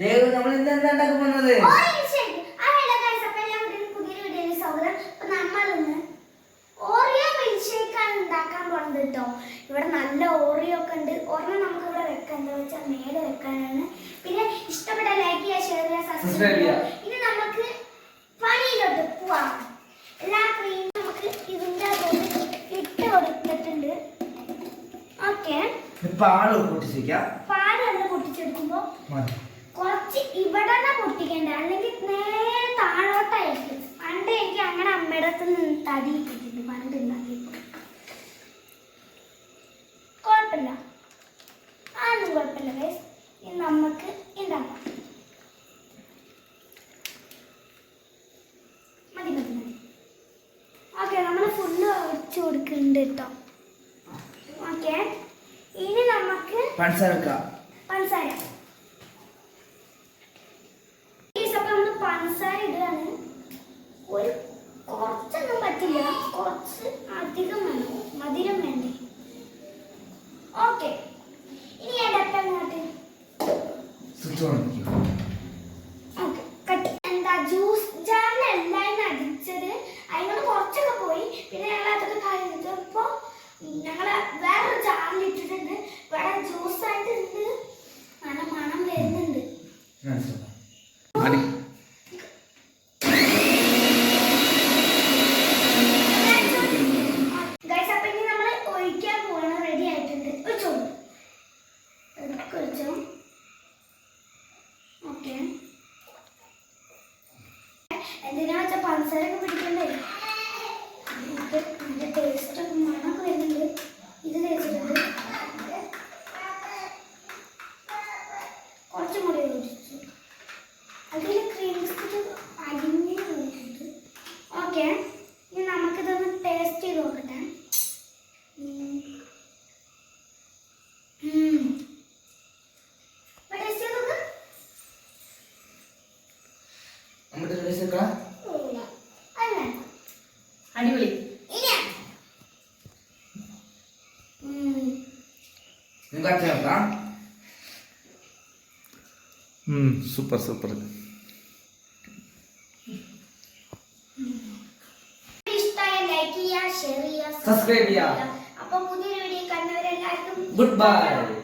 ദേവ് നമ്മൾ ഇന്ന് എന്താ ഉണ്ടാക്കാൻ പോകുന്നത്? കേട്ടോ ഇവിടെ നല്ല ഓറിയോ ഒക്കെ ഉണ്ട്. ഒരെണ്ണം നമുക്ക് ഇവിടെ വെക്കാം. എന്താ വെച്ചാൽ മേലെ വെക്കാനാണ്. പിന്നെ ഇഷ്ടപ്പെട്ട ലൈക്ക് ചെയ്യുക ഷെയർ ചെയ്യുക സബ്സ്ക്രൈബ് ചെയ്യുക. ഇനി നമുക്ക് പണിയിലോട്ട് പോവാം. എല്ലാ ക്രീമും നമുക്ക് ഇതിന്റെ അകത്തോട്ട് ഇട്ട് കൊടുത്തിട്ടുണ്ട്. ഓക്കെ പാൽ ഒന്ന് പൊട്ടിച്ചെടുക്കുമ്പോൾ കുറച്ച് ഇവിടെ തന്നെ പൊട്ടിക്കണ്ട. അല്ലെങ്കിൽ നേരെ താഴോട്ടായിരിക്കും. പണ്ട് എനിക്ക് അങ്ങനെ അമ്മയുടെ അടുത്ത് നിന്ന് തടി കിട്ടിയിട്ടുണ്ട്. പണ്ട് ഉണ്ടാക്കിയപ്പോൾ. കുഴപ്പമില്ല. ആന്നും കുഴപ്പമില്ല ഗൈസ് ഇനി നമുക്ക് ഉണ്ടാക്കാം മതി മതി മതി. ഓക്കെ നമ്മൾ ഫുള്ള് ഒഴിച്ചു കൊടുക്കുന്നുണ്ട് കേട്ടോ. ഓക്കെ. ഇനി നമുക്ക് പഞ്ചസാര പഞ്ചസാര Guys, അപ്പൊ നമ്മൾ പഞ്ചസാര ഇടുകയാണ് ഒരു കുറച്ചൊന്നും പറ്റില്ല. കുറച്ച് അധികം വേണം. മധുരം വേണ്ടേ? ഓക്കെ. ഇനി സ്വിച്ച് ഓൺ കട്ട്. എന്താ? ജ്യൂസ് ജാറിൽ എല്ലാം അടിച്ചത്. അതിനോട് കുറച്ചൊക്കെ പോയി. പിന്നെ ഞങ്ങൾ അതൊക്കെ കഴിഞ്ഞപ്പോൾ ഞങ്ങൾ വേറൊരു ജാറിൽ ഇട്ടിട്ടുണ്ട്. ഇവിടെ ജ്യൂസ് ആയിട്ടുണ്ട് നല്ല മണം വരുന്നുണ്ട് മനസ്സിലായോ? മതി. ഗൈസ് അപ്പൊ ഇനി നമ്മൾ ഒഴിക്കാൻ പോവാണ് റെഡി ആയിട്ടുണ്ട് ഒഴിച്ചോ ഇതൊക്കെ ഒഴിച്ചോ ഓക്കെ എന്തിനാ വെച്ചാൽ പഞ്ചസാരൊക്കെ പിടിക്കണ്ടേ? ഡ്രസ് വെക്കാം അത് അടിപൊളി. നിങ്ങൾക്ക് അച്ഛൻ വെക്കാം സൂപ്പർ സൂപ്പർ സബ്സ്ക്രൈബ് ചെയ്യാം. അപ്പൊ പുതിയൊരു വീഡിയോ കണ്ടവരെല്ലാവർക്കും Goodbye.